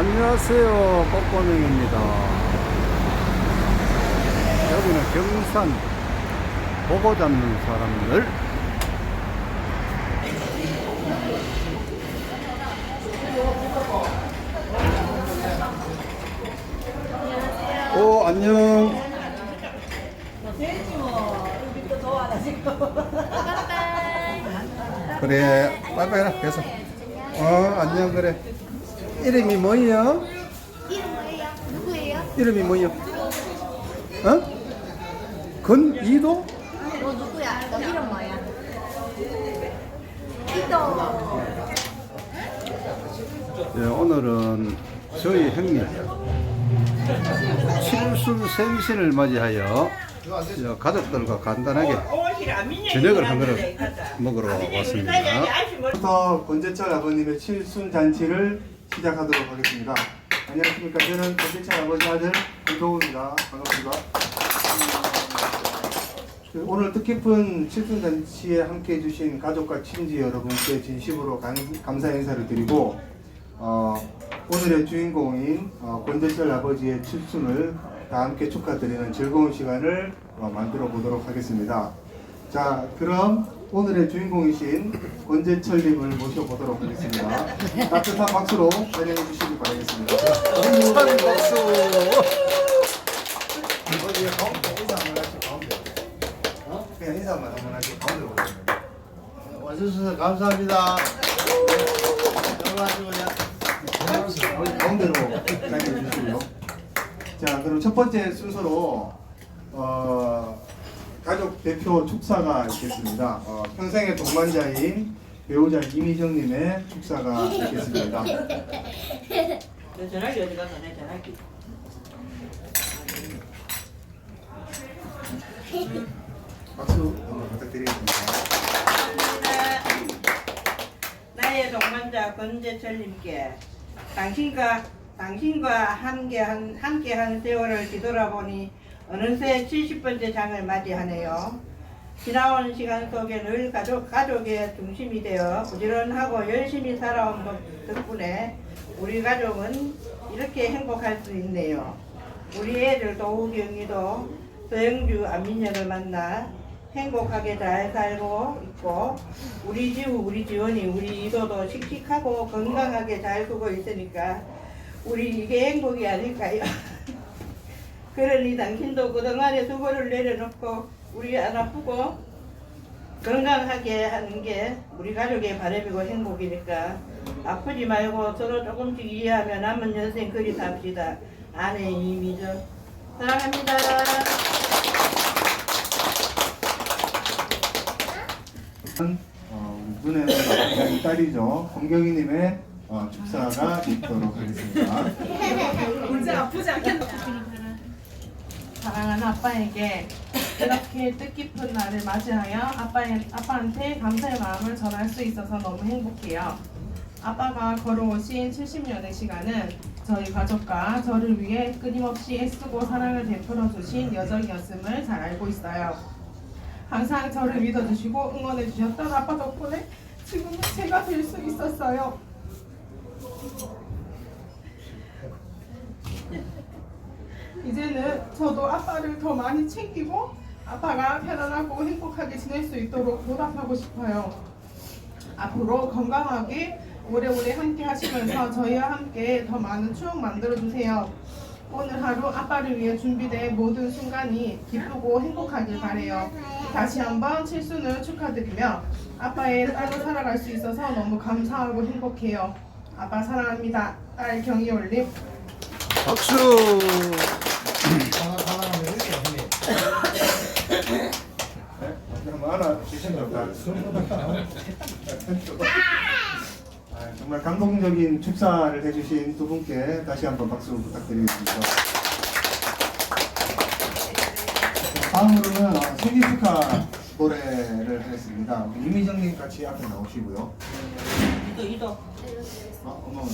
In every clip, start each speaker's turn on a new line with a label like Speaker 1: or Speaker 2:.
Speaker 1: 안녕하세요. 꽃보명입니다. 여기는 경산 보고 잡는 사람들. 오, 안녕. 그래, 빠이빠이 계속. 어, 안녕, 그래. 이름이 뭐예요?
Speaker 2: 이름 뭐예요? 누구예요?
Speaker 1: 이름이 뭐예요? 어? 건이도?
Speaker 2: 너 누구야? 너 이름 뭐야? 이도.
Speaker 1: 네, 오늘은 저희 형님 칠순 생신을 맞이하여 저 가족들과 간단하게 저녁을 한 그릇 먹으러 왔습니다.
Speaker 3: 부터 권재철 아버님의 칠순 잔치를 시작하도록 하겠습니다. 안녕하십니까. 저는 권재철 아버지 아들 김도우입니다. 반갑습니다. 그 오늘 뜻깊은 칠순 잔치에 함께 해주신 가족과 친지 여러분께 진심으로 감, 감사 인사를 드리고 어, 오늘의 주인공인 어, 권재철 아버지의 칠순을 다 함께 축하드리는 즐거운 시간을 어, 만들어 보도록 하겠습니다. 자, 그럼 오늘의 주인공이신 권재철님을 모셔보도록 하겠습니다. 따뜻한 박수로 환영해 주시기 바라겠습니다.
Speaker 1: 찬 박수.
Speaker 3: 어디 가운데 인사 한번 하시고 가운데. 어? 그냥 인사만 한번 하시고 가운데 오세요.
Speaker 4: 와주셔서 감사합니다.
Speaker 3: 어디 가운데로 가게 주시고요. 자, 그럼 첫 번째 순서로 대표 축사가 있겠습니다. 어, 평생의 동반자인 배우자 이미정님의 축사가 있겠습니다.
Speaker 5: 너 전화기 어디 갔어? 내 전화기.
Speaker 3: 박수 한번 부탁드리겠습니다.
Speaker 5: 나의 동반자 권재철님께 당신과 당신과 함께한 함께한 세월을 뒤돌아보니 어느새 70번째 장을 맞이하네요. 지나온 시간 속에 늘 가족 가족의 중심이 되어 부지런하고 열심히 살아온 것 덕분에 우리 가족은 이렇게 행복할 수 있네요. 우리 애들 도우경이도 서영주 안민혁을 만나 행복하게 잘 살고 있고 우리 지우 우리 지원이 우리 이도도 씩씩하고 건강하게 잘 두고 있으니까 우리 이게 행복이 아닐까요? 그러니 당신도 그동안에 수고를 내려놓고 우리 안 아프고 건강하게 하는 게 우리 가족의 바람이고 행복이니까 아프지 말고 서로 조금씩 이해하며 남은 nhân生 그리 삽시다. 아내 이미죠. 사랑합니다.
Speaker 3: 어, 우리 누나의 딸이죠. 권경희님의 어, 축사가 있도록 하겠습니다.
Speaker 6: 사랑하는 아빠에게 이렇게 뜻깊은 날을 맞이하여 아빠의, 아빠한테 감사의 마음을 전할 수 있어서 너무 행복해요. 아빠가 걸어오신 70년의 시간은 저희 가족과 저를 위해 끊임없이 애쓰고 사랑을 베풀어 주신 여정이었음을 잘 알고 있어요. 항상 저를 믿어주시고 응원해 주셨던 아빠 덕분에 지금은 제가 될 수 있었어요. 이제는 저도 아빠를 더 많이 챙기고 아빠가 편안하고 행복하게 지낼 수 있도록 보답하고 싶어요. 앞으로 건강하게 오래오래 함께 하시면서 저희와 함께 더 많은 추억 만들어 주세요. 오늘 하루 아빠를 위해 준비된 모든 순간이 기쁘고 행복하길 바래요. 다시 한번 칠순을 축하드리며 아빠의 딸로 살아갈 수 있어서 너무 감사하고 행복해요. 아빠 사랑합니다. 딸 경희 올림.
Speaker 1: 박수.
Speaker 3: 다 아, 정말 감동적인 축사를 해주신 두 분께 다시 한번 박수 부탁드리겠습니다. 다음으로는 어, 생일 축하 노래를 하겠습니다. 우리 이미정님 같이 앞에 나오시고요.
Speaker 5: 이도 이도.
Speaker 3: 어, 어머 어머.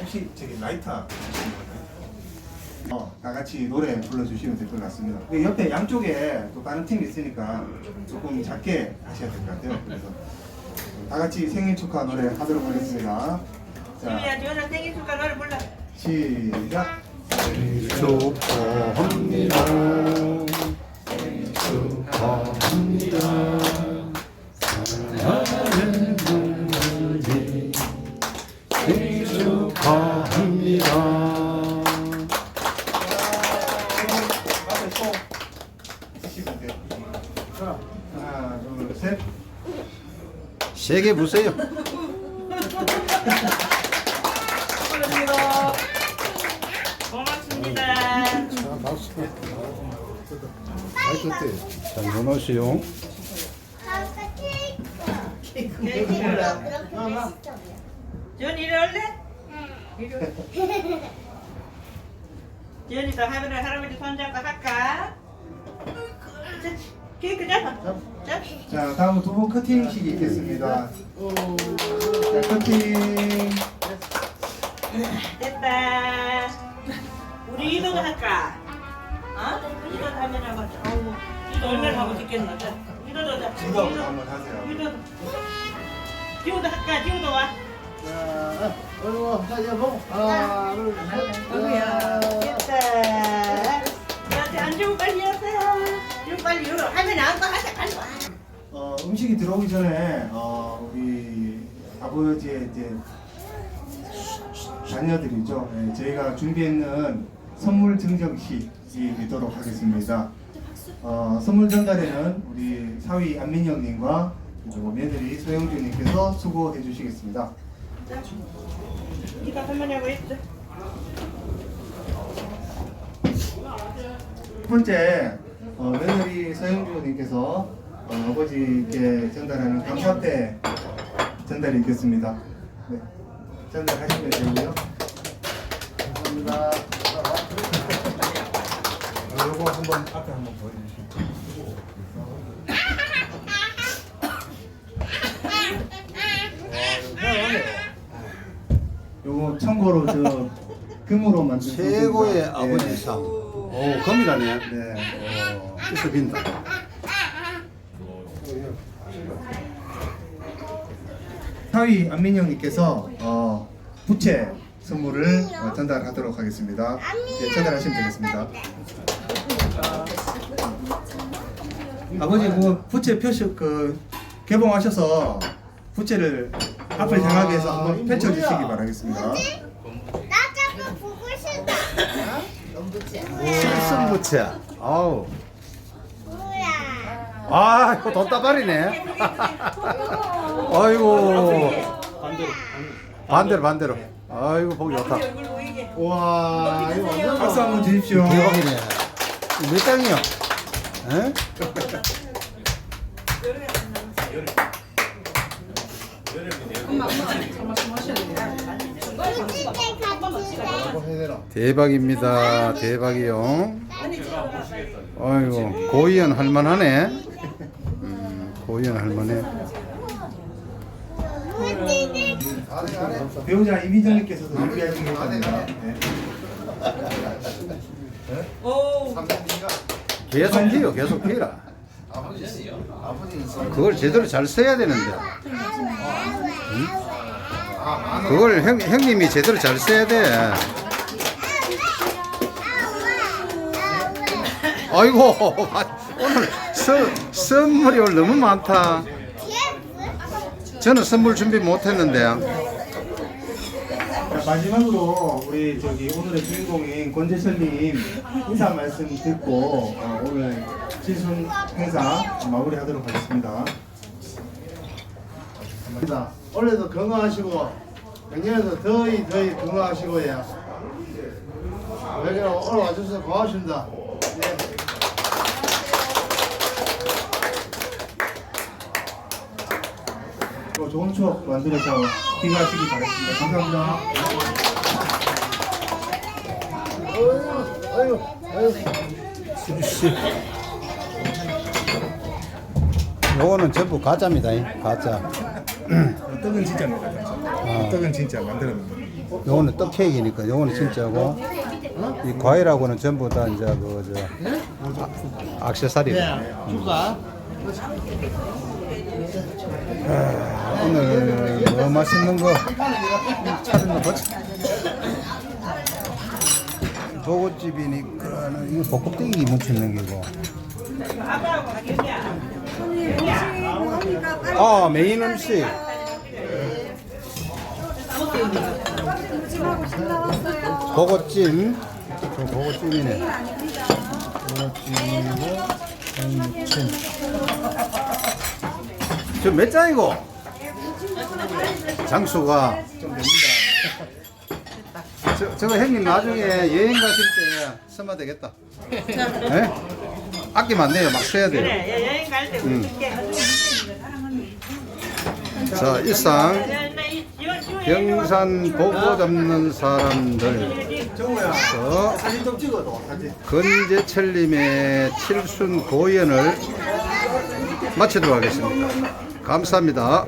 Speaker 3: 혹시 저기 라이터 주시는 건가요? 어, 다 같이 노래 불러주시면 될 것 같습니다. 그 옆에 양쪽에 또 다른 팀이 있으니까 조금 작게 하셔야 될 것 같아요. 그래서 다 같이 생일 축하 노래 하도록 하겠습니다. 자,
Speaker 5: 지우야 생일 축하 노래 불러.
Speaker 3: 시작.
Speaker 1: 축하합니다. 축하합니다. 부세요.
Speaker 5: 축하드립니다. 고맙습니다.
Speaker 1: 잘 노노시오.
Speaker 2: 아빠 케이크.
Speaker 5: 케이크
Speaker 2: 그렇게
Speaker 5: 불러.
Speaker 2: 맛있어.
Speaker 5: 지훈이 이리 올래? 이리 와. 지훈이도 할머니 할아버지 손잡고 할까? 자, 케이크 잡아. 자.
Speaker 3: 자, 다음 두 분 커팅식이 있겠습니다. 자, 커팅.
Speaker 5: 됐다. 우리 이도도 할까? 어? 이도도 하면 한번. 어우, 이도 얼마나 하고 싶겠노? 자, 이도도 자. 이도.
Speaker 3: 한번 하세요.
Speaker 5: 지우도 할까? 지우도 와.
Speaker 4: 자, 어이구, 자, 이제 뭐, 하나, 둘, 셋.
Speaker 5: 됐다. 너한테 안 주고 빨리. 지금 빨리 열어. 하면 안고 하자. 빨리 와.
Speaker 3: 어, 음식이 들어오기 전에 어, 우리 아버지의 이제 자녀들이죠. 예, 저희가 준비했는 선물 증정식이 있도록 하겠습니다. 어, 선물 전달에는 우리 사위 안민영님과 그리고 며느리 소영주님께서 수고해 주시겠습니다.
Speaker 5: 자, 네가 할머니하고 있어.
Speaker 3: 첫 번째 어, 며느리 서영주님께서 어, 아버지께 전달하는 감사패 전달이 있겠습니다. 네, 전달하시면 되고요.
Speaker 4: 감사합니다.
Speaker 3: 요거 한번 앞에 한번 보여주시죠. 요거 참고로 저 금으로 만든
Speaker 1: 최고의
Speaker 3: 소스입니다.
Speaker 1: 아버지
Speaker 3: 네.
Speaker 1: 상. 오, 검이라네.
Speaker 3: 네.
Speaker 1: 오, 있어 빈다.
Speaker 3: 사위 안민영님께서 어, 부채 선물을 어, 전달하도록 하겠습니다. 네, 전달하시면 되겠습니다. 아버지 그 부채 표시 그 개봉하셔서 부채를 앞을 향하게 해서 한번 펼쳐주시기 바라겠습니다.
Speaker 2: 나 자꾸 보고 싶다.
Speaker 1: 실승부채. 아우. 아, 이거 돈다발이네. 아이고. 반대로, 반대로. 아이고, 보기 좋다.
Speaker 4: 와, 이거 완전
Speaker 3: 박수 한번 주십시오.
Speaker 1: 대박이네. 몇 장이요? 에? 대박입니다. 대박이요. 아이고, 고이연 할만하네. 음, 고이연 할만해.
Speaker 3: 배우자 이미정님께서도 준비하시겠답니다. 네.
Speaker 5: 오.
Speaker 1: 계속 피요, 계속 피라. 그걸 제대로 잘 써야 되는데. 응? 그걸 형, 형님이 제대로 잘 써야 돼. 아이고, 오늘 서, 선물이 오늘 너무 많다. 저는 선물 준비 못 했는데.
Speaker 3: 자, 마지막으로 우리 저기 오늘의 주인공인 권재철님 인사 말씀 듣고 어, 오늘 친순 행사 마무리하도록 하겠습니다.
Speaker 4: 자, 올해도 건강하시고, 작년에도 더위 더위 건강하시고요. 여기 오늘 와주셔서 고맙습니다. 예.
Speaker 3: 또 좋은 추억 만들어서 기가하시기 바랍니다. 감사합니다.
Speaker 4: 어이구, 어이구, 어이구.
Speaker 1: 요거는 전부 가짜입니다. 가짜.
Speaker 3: 떡은 진짜입니다. 떡은 진짜 만들었는데.
Speaker 1: 요거는 떡 케이크니까 요거는 진짜고 이 과일하고는 전부 다 이제 그저 아, 액세서리고
Speaker 4: 네, 줄까?
Speaker 1: 아, 오늘 뭐 맛있는 거 차렸나 보자. 보고집이니까 이거 볶음튀기 묻혀있는 게고. 아 메인 음식. 보고찜. 저 보고찜이네. 보고찜이고 한찜. 저몇 잔이고? 장수가 좀 됩니다. 저, 저거 형님 나중에 여행 가실 때 쓰면 되겠다. 예? 아끼면 안 돼요. 막 써야 돼요.
Speaker 5: 그래 여행 갈때
Speaker 1: 음.
Speaker 5: 우리
Speaker 1: 자, 일상 경산 보고 잡는 사람들
Speaker 3: 정우야
Speaker 1: 서
Speaker 3: 사진 좀 찍어도 사진.
Speaker 1: 건재철님의 칠순 고연을 마치도록 하겠습니다. 감사합니다.